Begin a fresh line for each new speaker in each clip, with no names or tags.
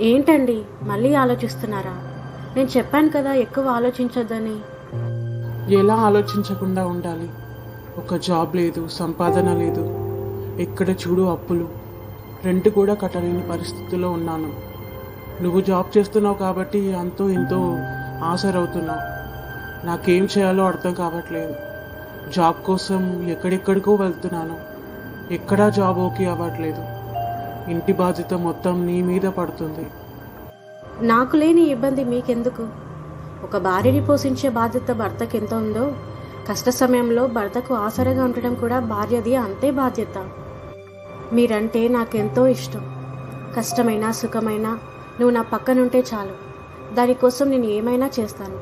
ఏంటండి? మళ్ళీ ఆలోచిస్తున్నారా? నేను చెప్పాను కదా ఎక్కువ ఆలోచించొద్దని.
ఎలా ఆలోచించకుండా ఉండాలి? ఒక జాబ్ లేదు సంపాదన లేదు. ఎక్కడ చూడు అప్పులు. రెంట్ కూడా కట్టలేని పరిస్థితిలో ఉన్నాను. నువ్వు జాబ్ చేస్తున్నావు కాబట్టి అంతో ఎంతో ఆసరవుతున్నావు. నాకేం చేయాలో అర్థం కావట్లేదు. జాబ్ కోసం ఎక్కడెక్కడికో వెళ్తున్నాను. ఎక్కడా జాబ్ ఓకే అవ్వట్లేదు. ఇంటి బాధ్యత మొత్తం నీ మీద పడుతుంది.
నాకు లేని ఇబ్బంది మీకెందుకు? ఒక భార్యని పోషించే బాధ్యత భర్తకి ఎంత ఉందో కష్ట సమయంలో భర్తకు ఆసరగా ఉండడం కూడా భార్యది అంతే బాధ్యత. మీరంటే నాకెంతో ఇష్టం. కష్టమైనా సుఖమైనా నువ్వు నా పక్కనుంటే చాలు. దానికోసం నేను ఏమైనా చేస్తాను.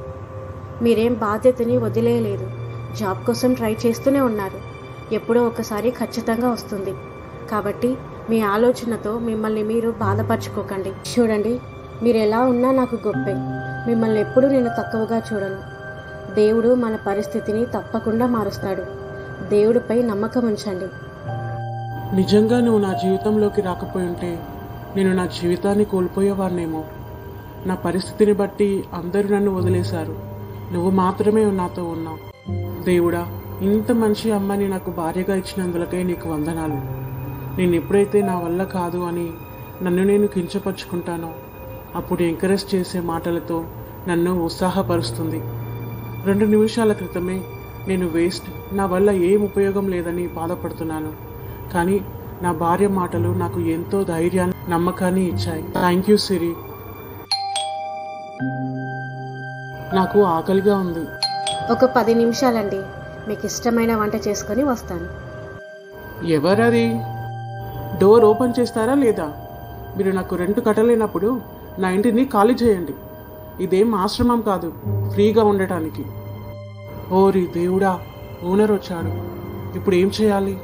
మీరేం బాధ్యతని వదిలేయలేదు. జాబ్ కోసం ట్రై చేస్తూనే ఉన్నారు. ఎప్పుడో ఒకసారి ఖచ్చితంగా వస్తుంది. కాబట్టి మీ ఆలోచనతో మిమ్మల్ని మీరు బాధపరచుకోకండి. చూడండి మీరు ఎలా ఉన్నా నాకు గొప్పే. మిమ్మల్ని ఎప్పుడూ నేను తక్కువగా చూడను. దేవుడు మన పరిస్థితిని తప్పకుండా మారుస్తాడు. దేవుడిపై నమ్మకం ఉంచండి.
నిజంగా నువ్వు నా జీవితంలోకి రాకపోయి ఉంటే నేను నా జీవితాన్ని కోల్పోయేవాడినేమో. నా పరిస్థితిని బట్టి అందరూ నన్ను వదిలేశారు. నువ్వు మాత్రమే నాతో ఉన్నావు. దేవుడా ఇంత మంచి అమ్మని నాకు భార్యగా ఇచ్చినందులకై నీకు వందనాలు. నేను ఎప్పుడైతే నా వల్ల కాదు అని నన్ను నేను కించపరుచుకుంటానో అప్పుడు ఎంకరేజ్ చేసే మాటలతో నన్ను ఉత్సాహపరుస్తుంది. రెండు నిమిషాల క్రితమే నేను వేస్ట్ నా వల్ల ఏం ఉపయోగం లేదని బాధపడుతున్నాను. కానీ నా భార్య మాటలు నాకు ఎంతో ధైర్యాన్ని నమ్మకాన్ని ఇచ్చాయి. Thank you Siri. నాకు ఆకలిగా ఉంది.
ఒక పది నిమిషాలండి. మీకు ఇష్టమైన వంట చేసుకొని వస్తాను.
ఎవరది? డోర్ ఓపెన్ చేస్తారా లేదా? మీరు నాకు రెంట్ కట్టలేనప్పుడు నా ఇంటిని ఖాళీ చేయండి. ఇదేం ఆశ్రమం కాదు ఫ్రీగా ఉండటానికి. ఓరి దేవుడా ఓనర్ వచ్చాడు. ఇప్పుడు ఏం చేయాలి?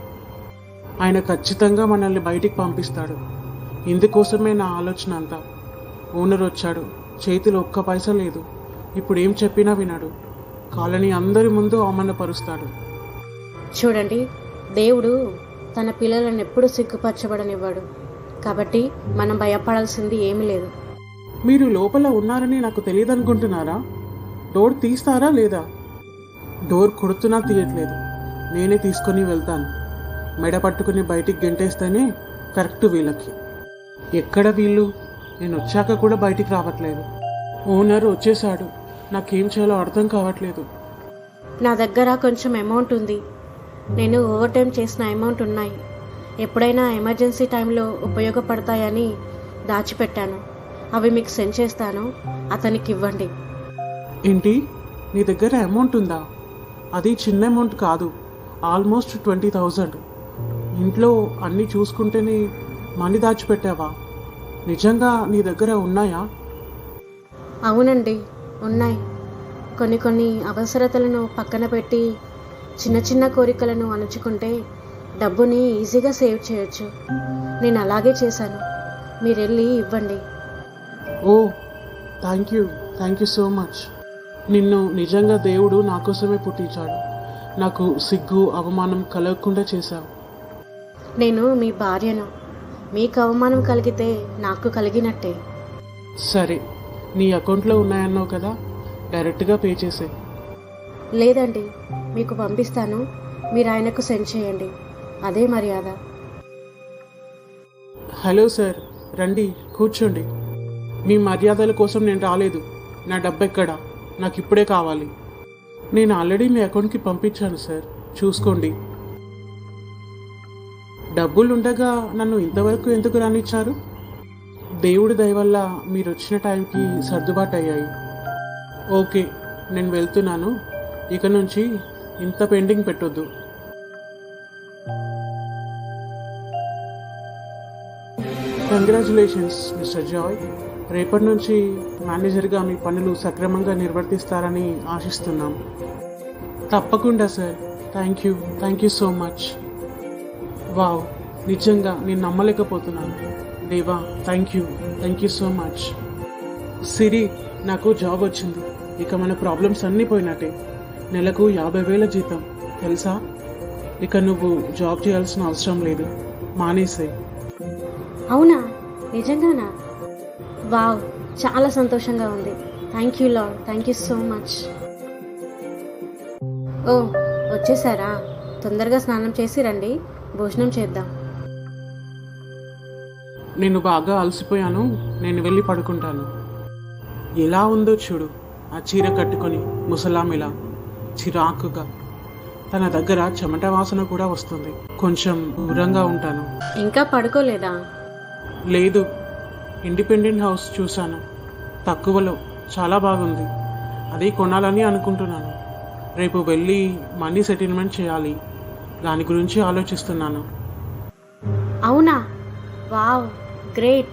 ఆయన ఖచ్చితంగా మనల్ని బయటికి పంపిస్తాడు. ఇందుకోసమే నా ఆలోచన అంతా. ఓనర్ వచ్చాడు చేతిలో ఒక్క పైసా లేదు. ఇప్పుడు ఏం చెప్పినా వినడు. కాలనీ అందరి ముందు అవమానపరుస్తాడు.
చూడండి దేవుడు తన పిల్లలను ఎప్పుడు సిగ్గుపరచబడనివ్వడు. కాబట్టి మనం భయపడాల్సింది ఏమీ లేదు.
మీరు లోపల ఉన్నారని నాకు తెలియదనుకుంటున్నారా? డోర్ తీస్తారా లేదా? డోర్ కొడుతున్నా తీయట్లేదు. నేనే తీసుకొని వెళ్తాను. మెడ పట్టుకుని బయటికి గెంటేస్తేనే కరెక్ట్ వీళ్ళకి. ఎక్కడ వీళ్ళు? నేను వచ్చాక కూడా బయటికి రావట్లేదు. ఓనర్ వచ్చేసాడు నాకేం చేయాలో అర్థం కావట్లేదు.
నా దగ్గర కొంచెం అమౌంట్ ఉంది. నేను ఓవర్ టైం చేసిన అమౌంట్ ఉన్నాయి. ఎప్పుడైనా ఎమర్జెన్సీ టైంలో ఉపయోగపడతాయని దాచిపెట్టాను. అవి మీకు సెండ్ చేస్తాను. అతనికి ఇవ్వండి.
ఏంటి? నీ దగ్గర అమౌంట్ ఉందా? అది చిన్న అమౌంట్ కాదు. ఆల్మోస్ట్ ట్వంటీ థౌజండ్ ఇంట్లో అన్నీ చూసుకుంటేనే మనీ దాచిపెట్టావా? నిజంగా నీ దగ్గర ఉన్నాయా?
అవునండి ఉన్నాయి. కొన్ని కొన్ని అవసరతలను పక్కన పెట్టి చిన్న చిన్న కోరికలను అణుచుకుంటే డబ్బుని ఈజీగా సేవ్ చేయొచ్చు. నేను అలాగే చేశాను. మీరు వెళ్ళి ఇవ్వండి.
ఓ thank you. Thank you so much. నిన్ను నిజంగా దేవుడు నా కోసమే పుట్టించాడు. నాకు సిగ్గు అవమానం కలగకుండా చేశావు.
నేను మీ భార్యను. మీకు అవమానం కలిగితే నాకు కలిగినట్టే.
సరే నీ అకౌంట్లో ఉన్నాయన్నావు కదా డైరెక్ట్గా పే చేసే
లేదండి. మీకు పంపిస్తాను. మీరు ఆయనకు సెండ్ చేయండి. అదే మర్యాద.
హలో సార్ రండి కూర్చోండి. మీ మర్యాదల కోసం నేను రాలేదు. నా డబ్బు ఎక్కడ? నాకు ఇప్పుడే కావాలి. నేను ఆల్రెడీ మీ అకౌంట్కి పంపించాను సార్. చూసుకోండి. డబ్బులు ఉండగా నన్ను ఇంతవరకు ఎందుకు రానిచ్చారు? దేవుడి దయ వల్ల మీరు వచ్చిన టైంకి సర్దుబాటు అయ్యాయి ఓకే నేను వెళ్తున్నాను. ఇక నుంచి ఇంత పెండింగ్ పెట్టొద్దు. కంగ్రాచులేషన్స్ మిస్టర్ జాయ్ రేపటి నుంచి మేనేజర్గా మీ పనులు సక్రమంగా నిర్వర్తిస్తారని ఆశిస్తున్నాం. తప్పకుండా sir thank you thank you so much wow నిజంగా నేను నమ్మలేకపోతున్నాను. Deva thank you thank you so much Siri నాకు జాబ్ వచ్చింది. ఇక మన ప్రాబ్లమ్స్ అన్నీ పోయినట్టే. నెలకు యాభై వేల జీతం. తెలుసా? ఇక నువ్వు జాబ్ చేయాల్సిన అవసరం లేదు. మానేసే
అవునా? నిజంగానా? వావ్ చాలా సంతోషంగా ఉంది. Thank you lord thank you so much ఓ వచ్చేసారా? తొందరగా స్నానం చేసి రండి. భోజనం చేద్దాం.
నేను బాగా అలసిపోయాను. నేను వెళ్ళి పడుకుంటాను. ఎలా ఉందో చూడు. ఆ చీర కట్టుకొని ముసలామిలా. చిరాకుగా. తన దగ్గర చెమట వాసన కూడా వస్తుంది. కొంచెం దూరంగా ఉంటాను.
ఇంకా పడుకోలేదా?
లేదు. ఇండిపెండెంట్ హౌస్ చూశాను. తక్కువలో. చాలా బాగుంది. అది కొనాలని అనుకుంటున్నాను. రేపు వెళ్ళి మనీ సెటిల్మెంట్ చేయాలి. దాని గురించి ఆలోచిస్తున్నాను.
అవునా? Wow great.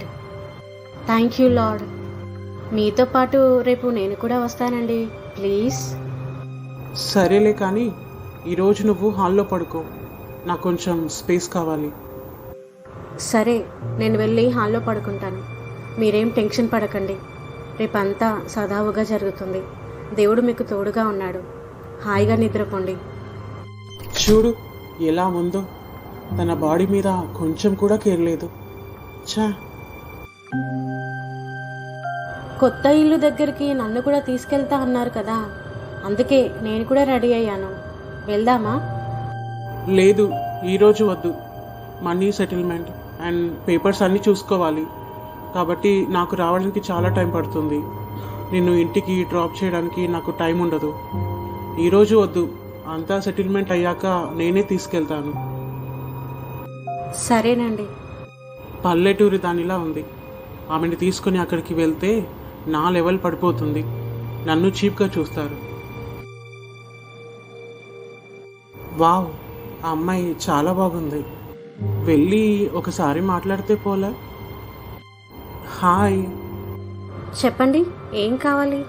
Thank you lord మీతో పాటు రేపు నేను కూడా వస్తానండి. ప్లీజ్.
సరేలే కానీ ఈరోజు నువ్వు హాల్లో పడుకో. నాకు కొంచెం స్పేస్ కావాలి.
సరే నేను వెళ్ళి హాల్లో పడుకుంటాను. మీరేం టెన్షన్ పడకండి. రేపంతా సదావుగా జరుగుతుంది. దేవుడు మీకు తోడుగా ఉన్నాడు. హాయిగా నిద్రపోండి.
చూడు ఎలా ఉందో. తన బాడీ మీద కొంచెం కూడా కేర్ లేదు. ఛా.
కొత్త ఇల్లు దగ్గరికి నన్ను కూడా తీసుకెళ్తా అన్నారు కదా. అందుకే నేను కూడా రెడీ అయ్యాను. వెళ్దామా?
లేదు ఈరోజు వద్దు. మనీ సెటిల్మెంట్ అండ్ పేపర్స్ అన్నీ చూసుకోవాలి. కాబట్టి నాకు రావడానికి చాలా టైం పడుతుంది. నిన్ను ఇంటికి డ్రాప్ చేయడానికి నాకు టైం ఉండదు. ఈరోజు వద్దు. అంతా సెటిల్మెంట్ అయ్యాక నేనే తీసుకెళ్తాను.
సరేనండి.
పల్లెటూరి దానిలా ఉంది. ఆమెను తీసుకుని అక్కడికి వెళ్తే నా లెవెల్ పడిపోతుంది. నన్ను చీప్గా చూస్తారు. వావ్ ఆ అమ్మాయి చాలా బాగుంది. వెళ్ళి ఒకసారి మాట్లాడితే పోలా? హాయ్.
చెప్పండి ఏం కావాలి?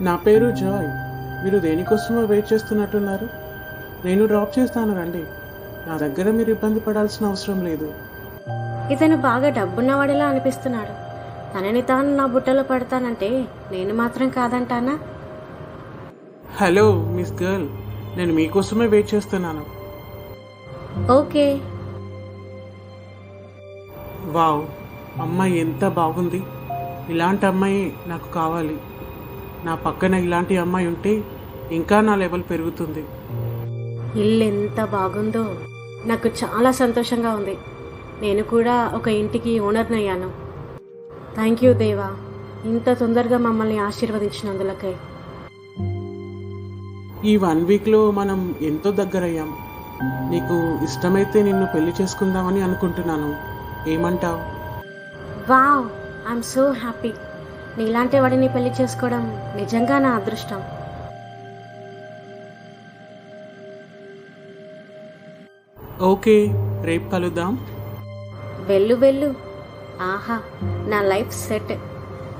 నా పేరు జాయ్. మీరు దేనికోసమో వెయిట్ చేస్తున్నట్టున్నారు? నేను డ్రాప్ చేస్తాను రండి. నా దగ్గర మీరు ఇబ్బంది పడాల్సిన అవసరం లేదు.
ఇతను బాగా డబ్బున్నవాడిలా అనిపిస్తున్నాడు. తనని తాను నా బుట్టలో పడతానంటే నేను మాత్రం కాదంటానా?
Hello miss girl. నేను మీకోసమే వెయిట్ చేస్తున్నాను.
ఓకే.
వావ్ అమ్మాయి ఎంత బాగుంది. ఇలాంటి అమ్మాయి నాకు కావాలి. నా పక్కన ఇలాంటి అమ్మాయి ఉంటే ఇంకా నా లెవెల్ పెరుగుతుంది.
ఇల్లు ఎంత బాగుందో నాకు చాలా సంతోషంగా ఉంది. నేను కూడా ఒక ఇంటికి ఓనర్ని అయ్యాను. థ్యాంక్ యూ దేవా. ఇంత తొందరగా మమ్మల్ని ఆశీర్వదించినందులకై.
ఈ వన్ వీక్లో మనం ఎంతో దగ్గరయ్యాం. నీకు ఇష్టమైతే నిన్ను పెళ్ళి చేసుకుందామని అనుకుంటున్నాను. ఏమంటావు?
Wow I'm so happy. నీలాంటి వాడిని పెళ్ళి చేసుకోవడం నిజంగా నా అదృష్టం.
ఓకే రేపు కలుద్దాం.
వెళ్ళు వెళ్ళు. ఆహా నా లైఫ్ సెట్.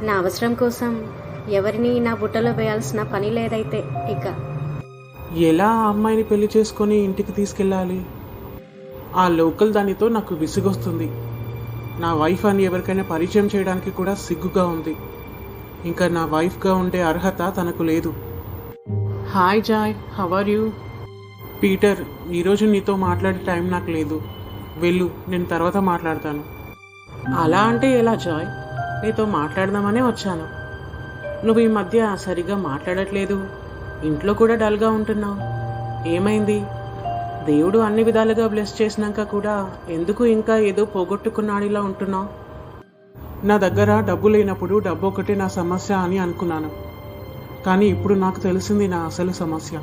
నా అవసరం కోసం ఎవరిని నా బుట్టలో వేయాల్సిన పని లేదైతే ఇక.
ఎలా ఆ అమ్మాయిని పెళ్ళి చేసుకొని ఇంటికి తీసుకెళ్ళాలి? ఆ లోకల్ దానితో నాకు విసుగొస్తుంది. నా వైఫ్ అని ఎవరికైనా పరిచయం చేయడానికి కూడా సిగ్గుగా ఉంది. ఇంకా నా వైఫ్గా ఉండే అర్హత తనకు లేదు. Hi Joy how are you Peter ఈరోజు నీతో మాట్లాడే టైం నాకు లేదు. వెళ్ళు నేను తర్వాత మాట్లాడతాను. అలా అంటే ఎలా జాయ్ నీతో మాట్లాడదామనే వచ్చాను. నువ్వు ఈ మధ్య సరిగ్గా మాట్లాడట్లేదు. ఇంట్లో కూడా డల్గా ఉంటున్నావు. ఏమైంది? దేవుడు అన్ని విధాలుగా బ్లెస్ చేసినాక కూడా ఎందుకు ఇంకా ఏదో పోగొట్టుకున్నాడిలా ఉంటున్నావు? నా దగ్గర డబ్బు లేనప్పుడు డబ్బు ఒకటి నా సమస్య అని అనుకున్నాను. కానీ ఇప్పుడు నాకు తెలిసింది నా అసలు సమస్య.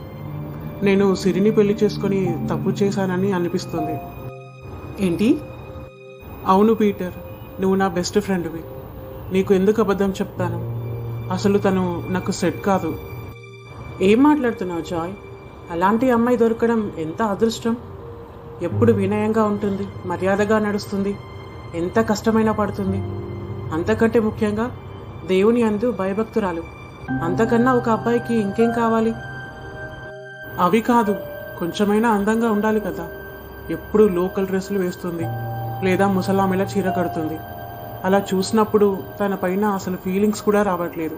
నేను సిరిని పెళ్ళి చేసుకొని తప్పు చేశానని అనిపిస్తుంది. ఏంటి? అవును పీటర్ నువ్వు నా బెస్ట్ ఫ్రెండ్వి. నీకు ఎందుకు అబద్ధం చెప్తాను? అసలు తను నాకు సెట్ కాదు. ఏం మాట్లాడుతున్నావు జాయ్? అలాంటి అమ్మాయి దొరకడం ఎంత అదృష్టం? ఎప్పుడు వినయంగా ఉంటుంది మర్యాదగా నడుస్తుంది ఎంత కష్టమైనా పడుతుంది. అంతకంటే ముఖ్యంగా దేవుని అందు భయభక్తురాలు. అంతకన్నా ఒక అబ్బాయికి ఇంకేం కావాలి? అవి కాదు కొంచెమైనా అందంగా ఉండాలి కదా. ఎప్పుడు లోకల్ డ్రెస్సులు వేస్తుంది లేదా ముసలామెలా చీర కడుతుంది. అలా చూసినప్పుడు తన పైన అసలు ఫీలింగ్స్ కూడా రావట్లేదు.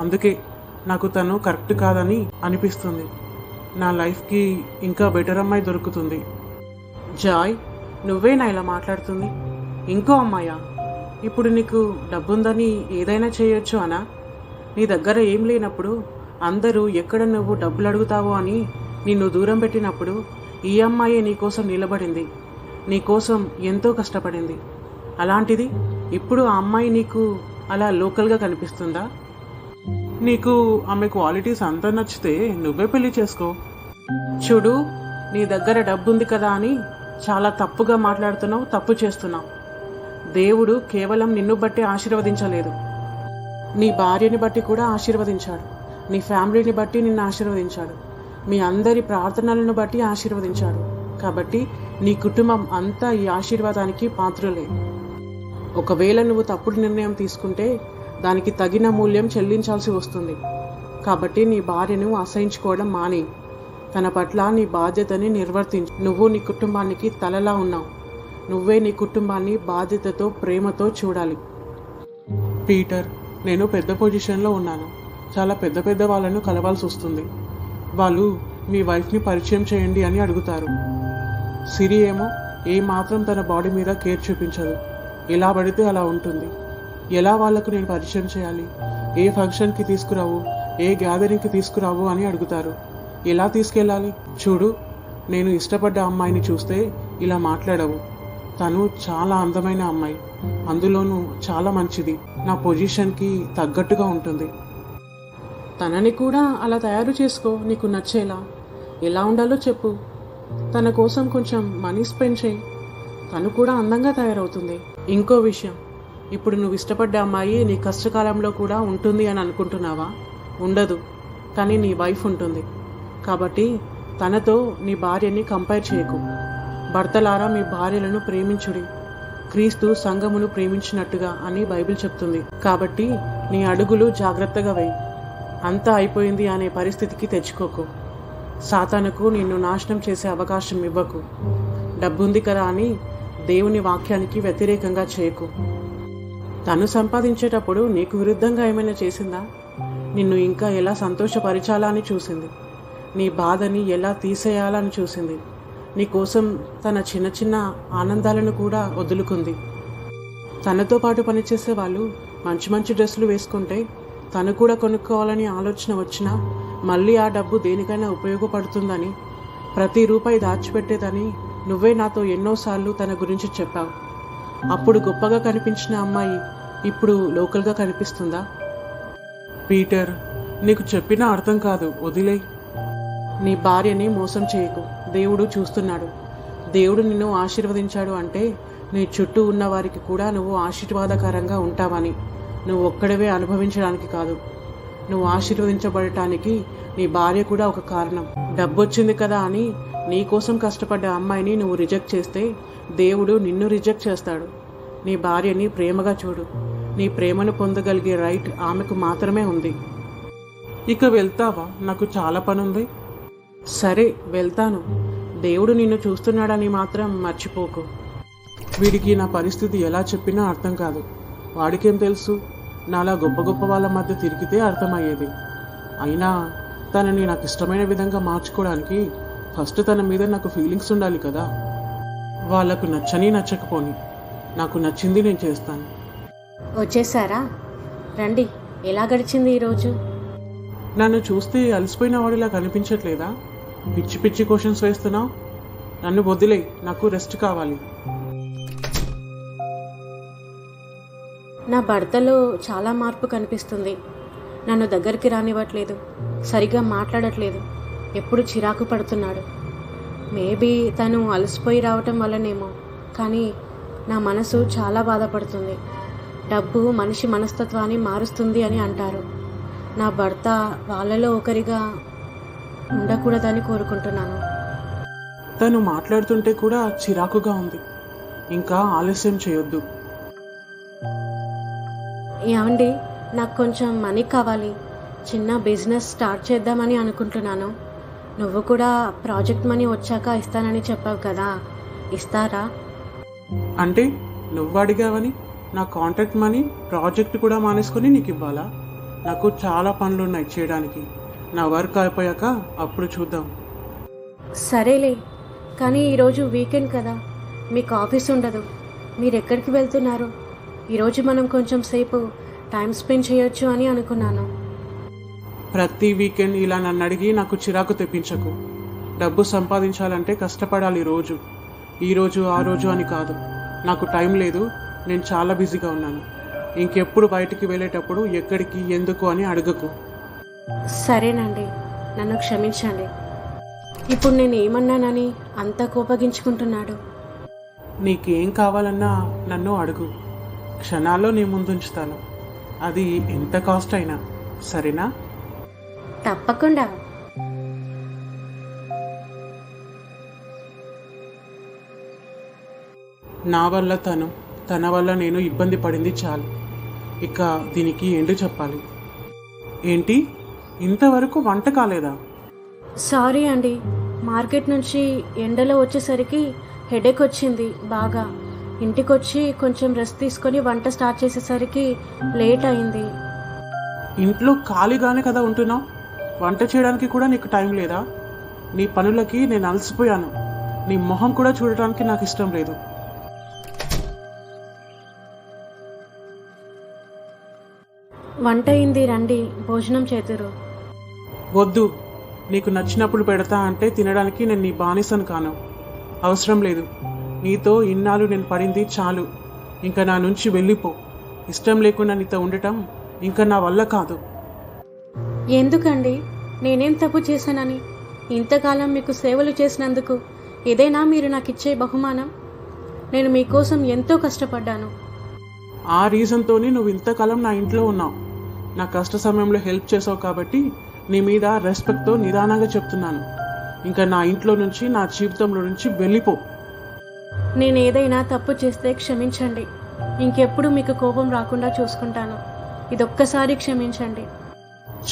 అందుకే నాకు తను కరెక్ట్ కాదని అనిపిస్తుంది. నా లైఫ్కి ఇంకా బెటర్ అమ్మాయి దొరుకుతుంది. జాయ్ నువ్వేనా ఇలా మాట్లాడుతుంది. ఇంకో అమ్మాయా? ఇప్పుడు నీకు డబ్బుందని ఏదైనా చేయొచ్చు అనా? నీ దగ్గర ఏం లేనప్పుడు అందరూ ఎక్కడ నువ్వు డబ్బులు అడుగుతావో అని నిన్ను దూరం పెట్టినప్పుడు ఈ అమ్మాయే నీకోసం నిలబడింది. నీకోసం ఎంతో కష్టపడింది. అలాంటిది ఇప్పుడు ఆ అమ్మాయి నీకు అలా లోకల్గా కనిపిస్తుందా? నీకు ఆమె క్వాలిటీస్ అంతా నచ్చితే నువ్వే పెళ్ళి చేసుకో. చూడు నీ దగ్గర డబ్బుంది కదా అని చాలా తప్పుగా మాట్లాడుతున్నావు తప్పు చేస్తున్నావు. దేవుడు కేవలం నిన్ను బట్టి ఆశీర్వదించలేదు. నీ భార్యని బట్టి కూడా ఆశీర్వదించాడు. నీ ఫ్యామిలీని బట్టి నిన్ను ఆశీర్వదించాడు. మీ అందరి ప్రార్థనలను బట్టి ఆశీర్వదించాడు. కాబట్టి నీ కుటుంబం అంతా ఈ ఆశీర్వాదానికి పాత్రులే. ఒకవేళ నువ్వు తప్పుడు నిర్ణయం తీసుకుంటే దానికి తగిన మూల్యం చెల్లించాల్సి వస్తుంది. కాబట్టి నీ భార్యను అసహించుకోవడం మాని. తన పట్ల నీ బాధ్యతని నిర్వర్తించు. నువ్వు నీ కుటుంబానికి తలలా ఉన్నావు. నువ్వే నీ కుటుంబాన్ని బాధ్యతతో ప్రేమతో చూడాలి. పీటర్ నేను పెద్ద పొజిషన్లో ఉన్నాను. చాలా పెద్ద పెద్ద వాళ్ళను కలవాల్సి వస్తుంది. వాళ్ళు మీ వైఫ్ని పరిచయం చేయండి అని అడుగుతారు. సిరి ఏమో ఏ మాత్రం తన బాడీ మీద కేర్ చూపించదు. ఎలా పడితే అలా ఉంటుంది. ఎలా వాళ్ళకు నేను పరిచయం చేయాలి? ఏ ఫంక్షన్కి తీసుకురావు? ఏ గ్యాదరింగ్కి తీసుకురావు అని అడుగుతారు. ఎలా తీసుకెళ్ళాలి? చూడు నేను ఇష్టపడ్డ అమ్మాయిని చూస్తే ఇలా మాట్లాడవు. తను చాలా అందమైన అమ్మాయి. అందులోనూ చాలా మంచిది. నా పొజిషన్కి తగ్గట్టుగా ఉంటుంది. తనని కూడా అలా తయారు చేసుకో నీకు నచ్చేలా. ఎలా ఉండాలో చెప్పు. తన కోసం కొంచెం మనీ స్పెండ్ చేయి. తను కూడా అందంగా తయారవుతుంది. ఇంకో విషయం. ఇప్పుడు నువ్వు ఇష్టపడ్డ అమ్మాయి నీ కష్టకాలంలో కూడా ఉంటుంది అని అనుకుంటున్నావా? ఉండదు. కానీ నీ వైఫ్ ఉంటుంది. కాబట్టి తనతో నీ భార్యని కంపేర్ చేయకు. భర్తలారా మీ భార్యలను ప్రేమించుడి. క్రీస్తు సంఘమును ప్రేమించినట్టుగా అని బైబిల్ చెప్తుంది. కాబట్టి నీ అడుగులు జాగ్రత్తగా వేయి. అంతా అయిపోయింది అనే పరిస్థితికి తెచ్చుకోకు. సాతానుకు నిన్ను నాశనం చేసే అవకాశం ఇవ్వకు. డబ్బుంది కదా అని దేవుని వాక్యానికి వ్యతిరేకంగా చేయకు. తను సంపాదించేటప్పుడు నీకు విరుద్ధంగా ఏమైనా చేసిందా? నిన్ను ఇంకా ఎలా సంతోషపరచాలని అని చూసింది. నీ బాధని ఎలా తీసేయాలని చూసింది. నీ కోసం తన చిన్న చిన్న ఆనందాలను కూడా వదులుకుంది. తనతో పాటు పనిచేసే వాళ్ళు మంచి మంచి డ్రెస్సులు వేసుకుంటే తను కూడా కొనుక్కోవాలని ఆలోచన వచ్చినా మళ్ళీ ఆ డబ్బు దేనికైనా ఉపయోగపడుతుందని ప్రతి రూపాయి దాచిపెట్టేదని నువ్వే నాతో ఎన్నోసార్లు తన గురించి చెప్పావు. అప్పుడు గొప్పగా కనిపించిన అమ్మాయి ఇప్పుడు లోకల్గా కనిపిస్తుందా? పీటర్ నీకు చెప్పినా అర్థం కాదు వదిలే. నీ భార్యని మోసం చేయకు. దేవుడు చూస్తున్నాడు. దేవుడు నిన్ను ఆశీర్వదించాడు అంటే నీ చుట్టూ ఉన్న వారికి కూడా నువ్వు ఆశీర్వాదకరంగా ఉంటావని. నువ్వు ఒక్కడవే అనుభవించడానికి కాదు. నువ్వు ఆశీర్వదించబడటానికి నీ భార్య కూడా ఒక కారణం. డబ్బు వచ్చింది కదా అని నీకోసం కష్టపడ్డ అమ్మాయిని నువ్వు రిజెక్ట్ చేస్తే దేవుడు నిన్ను రిజెక్ట్ చేస్తాడు. నీ భార్యని ప్రేమగా చూడు. నీ ప్రేమను పొందగలిగే రైట్ ఆమెకు మాత్రమే ఉంది. ఇక వెళ్తావా? నాకు చాలా పనుంది. సరే వెళ్తాను. దేవుడు నిన్ను చూస్తున్నాడని మాత్రం మర్చిపోకు. వీడికి నా పరిస్థితి ఎలా చెప్పినా అర్థం కాదు. వాడికేం తెలుసు? నాలా గొప్ప గొప్ప వాళ్ళ మధ్య తిరిగితే అర్థమయ్యేది. అయినా తనని నాకు ఇష్టమైన విధంగా మార్చుకోవడానికి ఫస్ట్ తన మీద నాకు ఫీలింగ్స్ ఉండాలి కదా. వాళ్ళకు నచ్చని నచ్చకపోని నాకు నచ్చింది నేను చేస్తాను.
వచ్చేసారా? రండి ఎలా గడిచింది ఈరోజు
నన్ను చూస్తే అలసిపోయిన వాడిలా కనిపించట్లేదా? పిచ్చి పిచ్చి క్వశ్చన్స్ వేస్తున్నావు? నన్ను వదిలే నాకు రెస్ట్ కావాలి.
నా భర్తలో చాలా మార్పు కనిపిస్తుంది. నన్ను దగ్గరికి రానివ్వట్లేదు. సరిగా మాట్లాడట్లేదు. ఎప్పుడు చిరాకు పడుతున్నాడు. మేబీ తను అలసిపోయి రావటం వల్లనేమో కానీ నా మనసు చాలా బాధపడుతుంది. డబ్బు మనిషి మనస్తత్వాన్ని మారుస్తుంది అని అంటారు. నా భర్త వాళ్ళలో ఒకరిగా ఉండకూడదని కోరుకుంటున్నాను.
తను మాట్లాడుతుంటే కూడా చిరాకుగా ఉంది. ఇంకా ఆలస్యం చేయొద్దు.
ఏమండి నాకు కొంచెం మనీ కావాలి. చిన్న బిజినెస్ స్టార్ట్ చేద్దామని అనుకుంటున్నాను. నువ్వు కూడా ప్రాజెక్ట్ మనీ వచ్చాక ఇస్తానని చెప్పావు కదా. ఇస్తారా?
అంటే నువ్వు అడిగావని? నా కాంటాక్ట్ మనీ ప్రాజెక్ట్ కూడా మానేసుకొని నీకు ఇవ్వాలా? నాకు చాలా పనులు ఉన్నాయి చేయడానికి. నా వర్క్ అయిపోయాక అప్పుడు చూద్దాం.
సరేలే. కానీ ఈరోజు వీకెండ్ కదా. మీకు ఆఫీస్ ఉండదు. మీరు ఎక్కడికి వెళ్తున్నారు? ఈరోజు మనం కొంచెం సేపు టైం స్పెండ్ చేయొచ్చు అని అనుకున్నాను.
ప్రతి వీకెండ్ ఇలా నన్ను అడిగి నాకు చిరాకు తెప్పించకు. డబ్బు సంపాదించాలంటే కష్టపడాలి రోజు. ఈ రోజు ఆ రోజు అని కాదు. నాకు టైం లేదు. నేను చాలా బిజీగా ఉన్నాను. ఇంకెప్పుడు బయటికి వెళ్ళేటప్పుడు ఎక్కడికి ఎందుకు అని అడగకు.
సరేనండి. నన్ను క్షమించండి. ఇప్పుడు నేను ఏమన్నానని అంత కోపగించుకుంటున్నాడు.
నీకేం కావాలన్నా నన్ను అడుగు. క్షణాల్లో నీ ముందుంచుతాను. అది ఎంత కాస్ట్ అయినా. సరేనా?
తప్పకుండా.
నా వల్ల తను తన వల్ల నేను ఇబ్బంది పడింది చాలు. ఇక దీనికి ఎండు చెప్పాలి? ఏంటి? ఇంతవరకు వంట కాలేదా?
సారీ అండి. మార్కెట్ నుంచి ఎండలో వచ్చేసరికి హెడేక్ వచ్చింది బాగా. ఇంటికొచ్చి కొంచెం రెస్ట్ తీసుకొని వంట స్టార్ట్ చేసేసరికి లేట్ అయింది.
ఇంట్లో ఖాళీగానే కదా ఉంటున్నావు? వంట చేయడానికి కూడా నీకు టైం లేదా? నీ పనులకి నేను అలసిపోయాను. నీ మొహం కూడా చూడటానికి నాకు ఇష్టం లేదు.
వంట అయింది రండి. భోజనం చేతురు.
వద్దు. నీకు నచ్చినప్పుడు పెడతా అంటే తినడానికి నేను నీ బానిసను కాను. అవసరం లేదు. నీతో ఇన్నాళ్ళు నేను పడింది చాలు. ఇంకా నా నుంచి వెళ్ళిపో. ఇష్టం లేకుండా నీతో ఉండటం ఇంకా నా వల్ల కాదు.
ఎందుకండి? నేనేం తప్పు చేశానని? ఇంతకాలం మీకు సేవలు చేసినందుకు ఇదేనా మీరు నాకు ఇచ్చే బహుమానం? నేను మీకోసం ఎంతో కష్టపడ్డాను.
ఆ రీజన్తోనే నువ్వు ఇంతకాలం నా ఇంట్లో ఉన్నావు. నా కష్ట సమయంలో హెల్ప్ చేసావు కాబట్టి నీ మీద రెస్పెక్ట్తో నిదానంగా చెప్తున్నాను. ఇంకా నా ఇంట్లో నుంచి నా జీవితంలో నుంచి వెళ్ళిపో.
నేను ఏదైనా తప్పు చేస్తే క్షమించండి. ఇంకెప్పుడు మీకు కోపం రాకుండా చూసుకుంటాను. ఇదొక్కసారి క్షమించండి.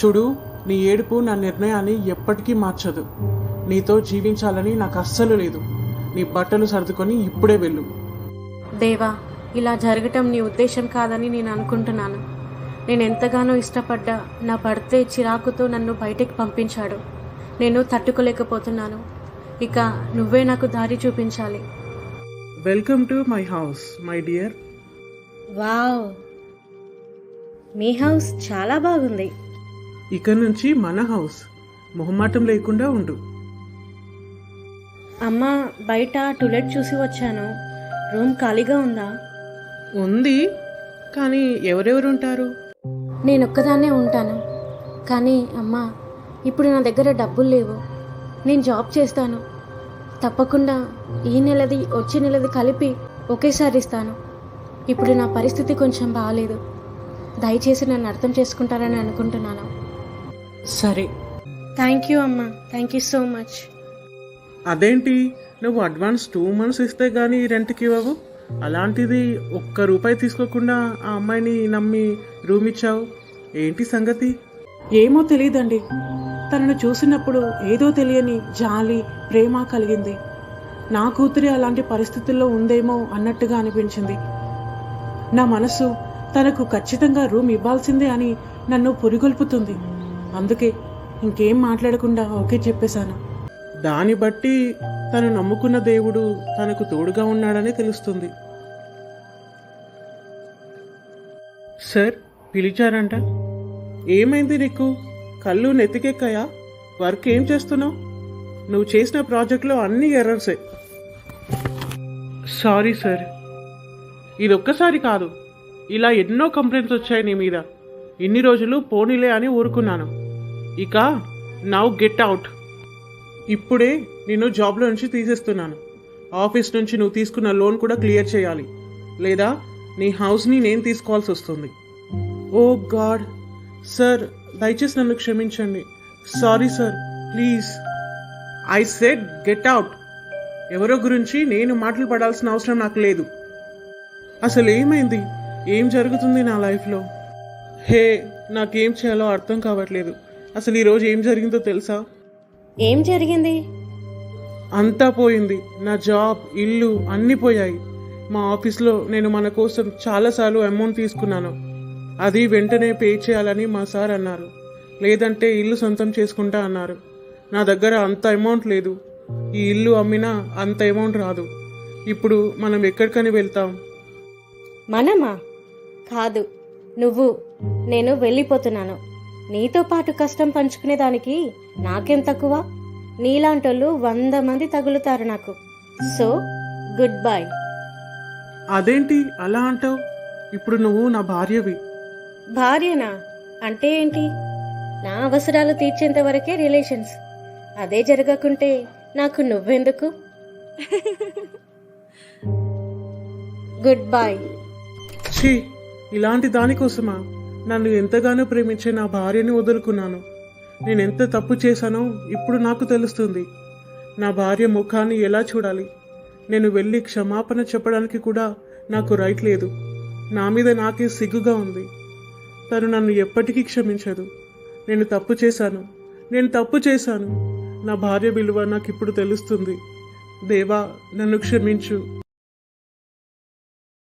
చూడు నీ ఏడుపు నా నిర్ణయాన్ని ఎప్పటికీ మార్చదు. నీతో జీవించాలని నాకు అస్సలు లేదు. నీ బట్టలు సర్దుకొని ఇప్పుడే వెళ్ళు.
దేవా ఇలా జరగటం నీ ఉద్దేశం కాదని నేను అనుకుంటున్నాను. నేను ఎంతగానో ఇష్టపడ్డా నా భర్తే చిరాకుతో నన్ను బయటికి పంపించాడు. నేను తట్టుకోలేకపోతున్నాను. ఇక నువ్వే నాకు దారి చూపించాలి.
Welcome to my house my dear
wow. Me house చాలా బాగుంది.
ఇక నుంచి మన హౌస్ మొహమాటం లేకుండా ఉండు.
అమ్మ బయట టులెట్ చూసి వచ్చాను. రూమ్ ఖాళీగా ఉందా?
ఉంది కానీ ఎవరెవరు ఉంటారు?
నేను ఒక్కదాన్నే ఉంటాను. కానీ అమ్మా ఇప్పుడు నా దగ్గర డబ్బులు లేవు. నేను జాబ్ చేస్తాను. తప్పకుండా ఈ నెలది వచ్చే నెలది కలిపి ఒకేసారి ఇస్తాను. ఇప్పుడు నా పరిస్థితి కొంచెం బాగాలేదు దయచేసి నన్ను అర్థం చేసుకుంటారని అనుకుంటున్నాను.
సరే.
థ్యాంక్ యూ అమ్మా. థ్యాంక్ యూ సో మచ్
అదేంటి? నువ్వు అడ్వాన్స్ టూ మంత్స్ ఇస్తే గానీ రెంట్కి ఇవ్వవు? అలాంటిది ఒక్క రూపాయి తీసుకోకుండా ఆ అమ్మాయిని నమ్మి రూమ్ ఇచ్చావు? ఏంటి సంగతి? ఏమో తెలియదండి తనను చూసినప్పుడు ఏదో తెలియని జాలి ప్రేమ కలిగింది. నా కూతురి అలాంటి పరిస్థితుల్లో ఉందేమో అన్నట్టుగా అనిపించింది. నా మనసు తనకు ఖచ్చితంగా రూమ్ ఇవ్వాల్సిందే అని నన్ను పురిగొల్పుతుంది. అందుకే ఇంకేం మాట్లాడకుండా ఓకే చెప్పేశాను. దాన్ని బట్టి తను నమ్ముకున్న దేవుడు తనకు తోడుగా ఉన్నాడని తెలుస్తుంది. సార్ పిలిచారంట. ఏమైంది నీకు? కళ్ళు నెత్తికెక్కాయా? వర్క్ ఏం చేస్తున్నావు? నువ్వు చేసిన ప్రాజెక్ట్లో అన్ని ఎర్రర్సే. Sorry sir. ఇది ఒక్కసారి కాదు. ఇలా ఎన్నో కంప్లైంట్స్ వచ్చాయి నీ మీద. ఇన్ని రోజులు పోనీలే అని ఊరుకున్నాను. ఇక నౌ గెట్ అవుట్ ఇప్పుడే నేను జాబ్లో నుంచి తీసేస్తున్నాను. ఆఫీస్ నుంచి నువ్వు తీసుకున్న లోన్ కూడా క్లియర్ చేయాలి. లేదా నీ హౌస్ని నేను తీసుకోవాల్సి వస్తుంది. ఓ గాడ్! సార్ దయచేసి నన్ను క్షమించండి. Sorry sir please. I said get out ఎవరో గురించి నేను మాటలు పడాల్సిన అవసరం నాకు లేదు. అసలు ఏమైంది? ఏం జరుగుతుంది నా లైఫ్లో? హే నాకేం చేయాలో అర్థం కావట్లేదు. అసలు ఈరోజు ఏం జరిగిందో తెలుసా?
ఏం జరిగింది?
అంతా పోయింది. నా జాబ్ ఇల్లు అన్నీ పోయాయి. మా ఆఫీస్లో నేను మన కోసం చాలాసార్లు అమౌంట్ తీసుకున్నాను. అది వెంటనే పే చేయాలని మా సార్ అన్నారు. లేదంటే ఇల్లు సొంతం చేసుకుంటా అన్నారు. నా దగ్గర అంత అమౌంట్ లేదు. ఈ ఇల్లు అమ్మినా అంత అమౌంట్ రాదు. ఇప్పుడు మనం ఎక్కడికని వెళ్తాం?
మనమా? కాదు. నువ్వు. నేను వెళ్ళిపోతున్నాను. నీతో పాటు కష్టం పంచుకునేదానికి నాకేం తక్కువ? నీలాంటోళ్ళు వంద మంది తగులుతారు నాకు. So good bye.
అదేంటి అలా అంటావు? ఇప్పుడు నువ్వు నా భార్యవి.
భార్యనా? అంటే ఏంటి? నా అవసరాలు తీర్చేంత వరకే రిలేషన్స్. అదే జరగకుంటే నాకు నువ్వెందుకు? Good bye.
ఛీ ఇలాంటి దానికోసమా? నన్ను ఎంతగానో ప్రేమించే నా భార్యని వదులుకున్నాను. నేను ఎంత తప్పు చేశానో ఇప్పుడు నాకు తెలుస్తుంది. నా భార్య ముఖాన్ని ఎలా చూడాలి? నేను వెళ్ళి క్షమాపణ చెప్పడానికి కూడా నాకు రైట్ లేదు. నా మీద నాకే సిగ్గుగా ఉంది. తను నన్ను ఎప్పటికీ క్షమించదు. నేను తప్పు చేశాను. నేను తప్పు చేశాను. నా భార్య విలువ నాకు ఇప్పుడు తెలుస్తుంది. దేవా నన్ను క్షమించు.